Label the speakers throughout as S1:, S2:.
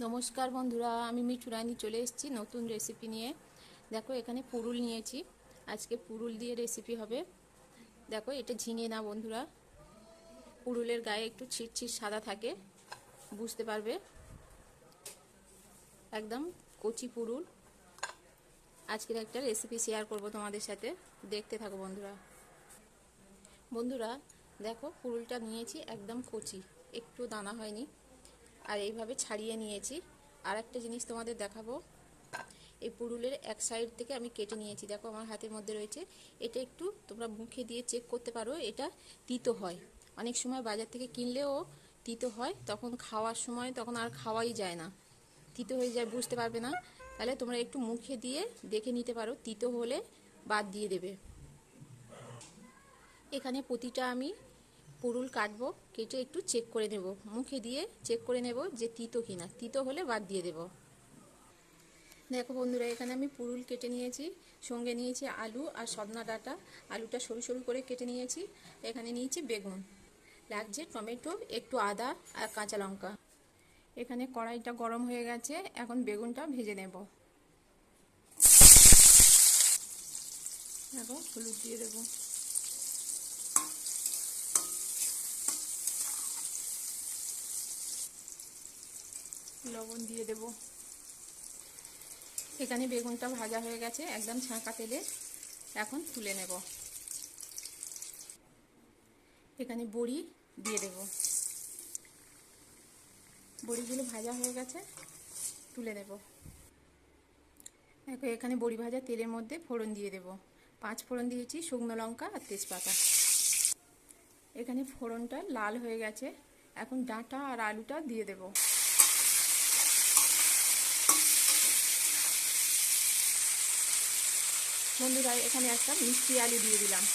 S1: নমস্কার বন্ধুরা, আমি মিঠু রানী চলে এসেছি নতুন রেসিপি নিয়ে। দেখো, এখানে পুরুল নিয়েছি। আজকে পুরুল দিয়ে রেসিপি হবে। দেখো, এটা ঝিঙে না বন্ধুরা। পুরুলের গায়ে একটু ছিটছিট সাদা থাকে, বুঝতে পারবে? একদম কচি পুরুল। আজকের একটা রেসিপি শেয়ার করব তোমাদের সাথে। দেখতে থাকো বন্ধুরা। বন্ধুরা, দেখো, পুরুলটা নিয়েছি একদম কচি। একটু দানা হয়নি। আর এইভাবে ছাড়িয়ে নিয়েছি। আর একটা জিনিস তোমাদের দেখাবো। এই পুরুলের এক সাইড থেকে আমি কেটে নিয়েছি। দেখো, আমার হাতের মধ্যে রয়েছে। এটা একটু তোমরা মুখে দিয়ে চেক করতে পারো, এটা তিতো হয়। অনেক সময় বাজার থেকে কিনলেও তিতো হয়। তখন খাওয়ার সময় তখন আর খাওয়াই যায় না। তিতো হয়ে যায়, বুঝতে পারবে না। তাহলে তোমরা একটু মুখে দিয়ে দেখে নিতে পারো, তিতো হলে বাদ দিয়ে দেবে। এখানে প্রতিটা আমি পুরুল কাটবো, কেটে একটু চেক করে নেব। মুখে দিয়ে চেক করে নেব যে তিতো কিনা। তিতো হলে বাদ দিয়ে দেব। দেখো বন্ধুরা, এখানে আমি পুরুল কেটে নিয়েছি, সঙ্গে নিয়েছি আলু আর সদনা ডাটা। আলুটা সরু সরু করে কেটে নিয়েছি। এখানে নিয়েছি বেগুন। লাগছে টমেটো, একটু আদা আর কাঁচা লঙ্কা। এখানে কড়াইটা গরম হয়ে গেছে, এখন বেগুনটা ভেজে নেব। দেখো, হলুদ দিয়ে দেবো। লবণ দিয়ে দেব। এখানে বেগুনটা ভাজা হয়ে গেছে, একদম ছাঁকা তেলে। এখন তুলে নেব। এখানে বড়ি দিয়ে দেব। বড়িগুলো ভাজা হয়ে গেছে, তুলে নেব। দেখো, এখানে বড়ি ভাজা তেলের মধ্যে ফোড়ন দিয়ে দেব। পাঁচ ফোড়ন দিয়েছি, শুকনো লঙ্কা আর তেজপাতা। এখানে ফোড়নটা লাল হয়ে গেছে। এখন ডাঁটা আর আলুটা দিয়ে দেবো। বন্ধুরা এখানে একটা মিষ্টি আলু দিয়ে দিলাম।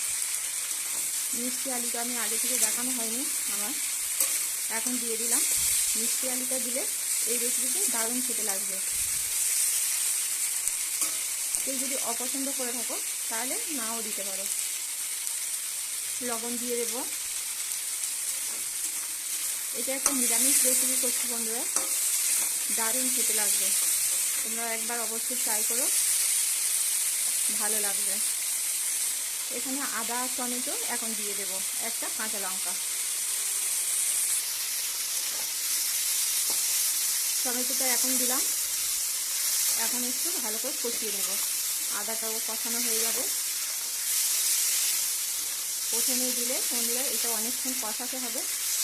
S1: মিষ্টি আলুটা আমি আগে থেকে দেখানো হয়নি আমার। এখন দিয়ে দিলাম। মিষ্টি আলুটা দিলে এই রেসিপিতে দারুণ খেতে লাগবে। কেউ যদি অপছন্দ করে থাকো, তাহলে নাও দিতে পারো। লবণ দিয়ে দেব। এটা একটা নিরামিষ রেসিপি করছি বন্ধুরা। দারুণ খেতে লাগবে। তোমরা একবার অবশ্যই ট্রাই করো। ভালো লাগবে। এখানে আদা, টমেটো এখন দিয়ে দেব, একটা কাঁচা লঙ্কা। টমেটোটা এখন দিলাম। এখন একটু ভালো করে কষিয়ে নেব। আদাটাও কষানো হয়ে যাবে। প্রথমে দিলে বন্ধুরা এটা অনেকক্ষণ কষাতে হবে,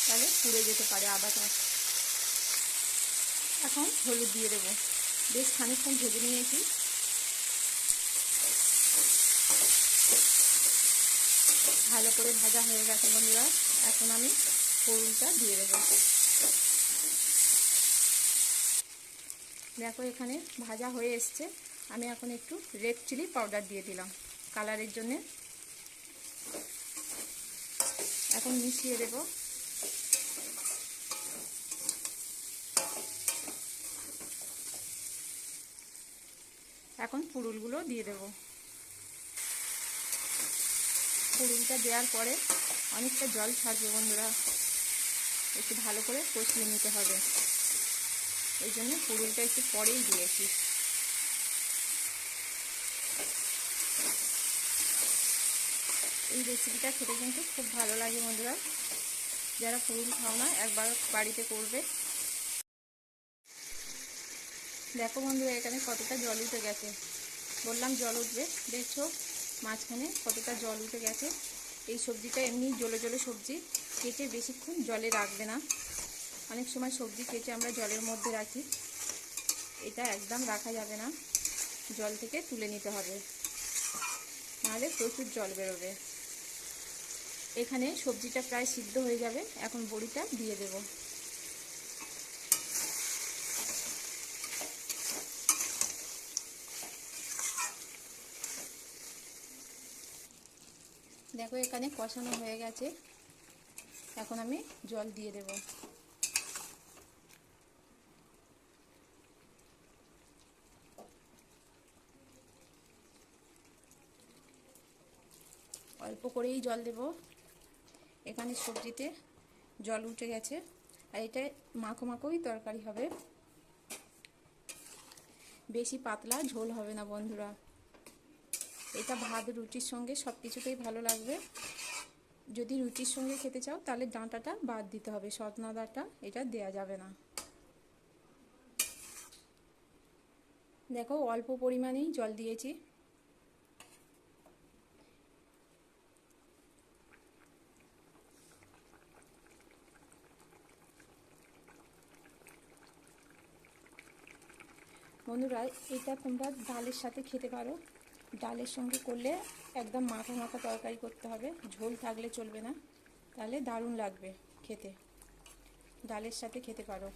S1: তাহলে পুড়ে যেতে পারে আদাটা। এখন হলুদ দিয়ে দেব। বেশ খানিকক্ষণ ভেজে নিয়েছি। ভালো করে ভাজা হয়ে গেছে বন্ধুরা, এখন আমি পুরুলটা দিয়ে দেবো। দেখো এখানে ভাজা হয়ে এসছে, আমি এখন একটু রেড চিলি পাউডার দিয়ে দিলাম কালারের জন্যে। এখন মিশিয়ে দেব। এখন পুরুলগুলো দিয়ে দেবো। পুরুলটা দেওয়ার পরে অনেকটা জল ছাড়বে বন্ধুরা। একটু ভালো করে কষিয়ে নিতে হবে। এই জন্য পুরুলটা একটু পরেই দিয়েছি এই রেসিপিটা খেতে কিন্তু খুব ভালো লাগে বন্ধুরা। যারা পুরুল খাও না, একবার বাড়িতে করবে। দেখো বন্ধুরা, এখানে কতটা জল উঠে গেছে। বললাম জল উঠবে, দেখছ? মাঝখানে কতটা জল উঠে গেছে, এই সবজিটা এমনি জলে জলে সবজি কেটে বেশিক্ষণ জলে রাখবে না। অনেক সময় সবজি কেটে আমরা জলের মধ্যে রাখি, এটা একদম রাখা যাবে না। জল থেকে তুলে নিতে হবে, নাহলে প্রচুর জল বেরোবে। এখানে সবজিটা প্রায় সিদ্ধ হয়ে যাবে, এখন বড়িটা দিয়ে দেবো। দেখো, এখানে কষানো হয়ে গেছে। এখন আমি জল দিয়ে দেব। অল্প করেই জল দেব। এখানে সবজিতে জল উঠে গেছে। আর এটা মাখো মাখোই তরকারি হবে। বেশি পাতলা ঝোল হবে না, বন্ধুরা। এটা ভাত, রুটির সঙ্গে সব কিছুতেই ভালো লাগবে। যদি রুটির সঙ্গে খেতে চাও, তাহলে ডাঁটাটা বাদ দিতে হবে। সজনা ডাঁটা, এটা দেয়া যাবে না। দেখো, অল্প পরিমাণেই জল দিয়েছি। বন্ধুরা, এটা তোমরা ডালের সাথে খেতে পারো। ডালের সঙ্গে করলে একদম মাখা মাখা তরকারি করতে হবে। ঝোল থাকলে চলবে না। তাহলে দারুণ লাগবে খেতে। ডালের সাথে খেতে পারো।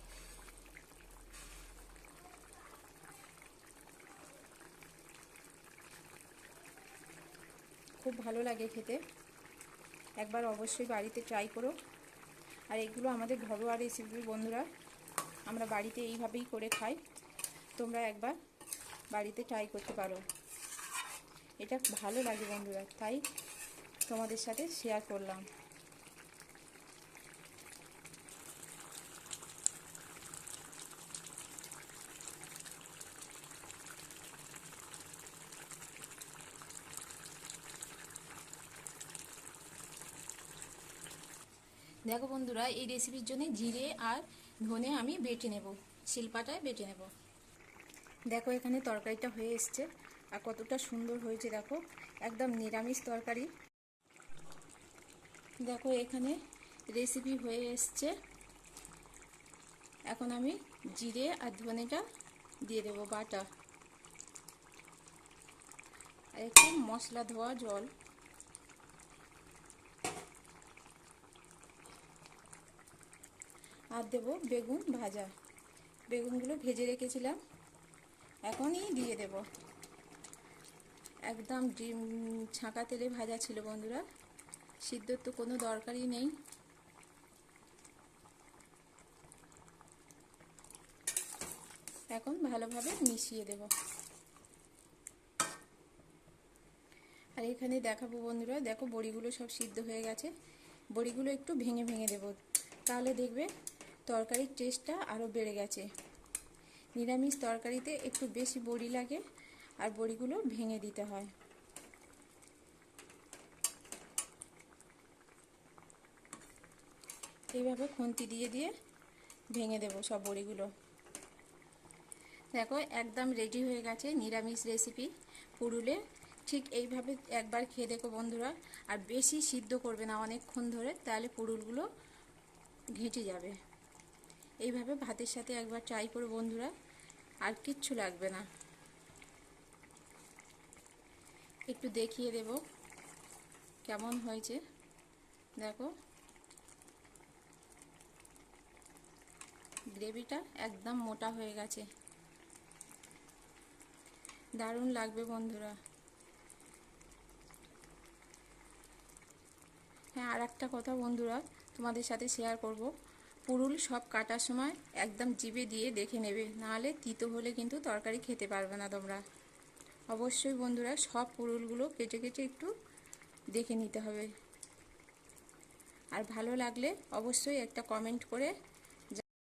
S1: খুব ভালো লাগে খেতে। একবার অবশ্যই বাড়িতে ট্রাই করো। আর এগুলো আমাদের ঘরোয়া রেসিপি বন্ধুরা। আমরা বাড়িতে এইভাবেই করে খাই। তোমরা একবার বাড়িতে ট্রাই করতে পারো। এটা ভালো লাগে বন্ধুরা, তাই তোমাদের সাথে শেয়ার করলাম। দেখো বন্ধুরা, এই রেসিপির জন্য জিরে আর ধনে আমি বেটে নেব, শিলপাটায় বেটে নেব। দেখো এখানে তরকারিটা হয়ে এসছে। আর কতটা সুন্দর হয়েছে, দেখো। একদম নিরামিষ তরকারি। দেখো, এখানে রেসিপি হয়ে এসছে। এখন আমি জিরে আর ধনেটা দিয়ে দেবো, বাটা। আর একটু মশলা ধোয়া জল। আর দেবো বেগুন ভাজা। বেগুনগুলো ভেজে রেখেছিলাম। এখনই দিয়ে দেব। একদম ডিম ছাঁকা তেলে ভাজা ছিল বন্ধুরা। সিদ্ধর তো কোনো দরকারই নেই। এখন ভালোভাবে মিশিয়ে দেব। আর এখানে দেখাবো বন্ধুরা, দেখো বড়িগুলো সব সিদ্ধ হয়ে গেছে। বড়িগুলো একটু ভেঙে ভেঙে দেব। তাহলে দেখবে তরকারির টেস্টটা আরও বেড়ে গেছে। নিরামিষ তরকারিতে একটু বেশি বড়ি লাগে। আর বড়িগুলো ভেঙে দিতে হয়। এইভাবে খুন্তি দিয়ে দিয়ে ভেঙে দেব সব বড়িগুলো। দেখো, একদম রেডি হয়ে গেছে নিরামিষ রেসিপি পুরুলে ঠিক এইভাবে একবার খেয়ে দেখো বন্ধুরা। আর বেশি সিদ্ধ করবে না, অনেকক্ষণ ধরে তাহলে পুরুলগুলো ঘেঁটে যাবে। এইভাবে ভাতের সাথে একবার ট্রাই করো বন্ধুরা, আর কিচ্ছু লাগবে না। একটু দেখিয়ে দেব কেমন হয়েছে। দেখো। গ্রেভিটা একদম মোটা হয়ে গেছে। দারুণ লাগবে বন্ধুরা। হ্যাঁ আর একটা কথা বন্ধুরা, তোমাদের সাথে শেয়ার করব। পুরুল সব কাটার সময় একদম জিভে দিয়ে দেখে নেবে, নাহলে তিতো হলে কিন্তু তরকারি খেতে পারবে না তোমরা। অবশ্যই বন্ধুরা সব পুরুলগুলো কেটে কেটে একটু দেখে নিতে হবে। আর ভালো লাগলে অবশ্যই একটা কমেন্ট করে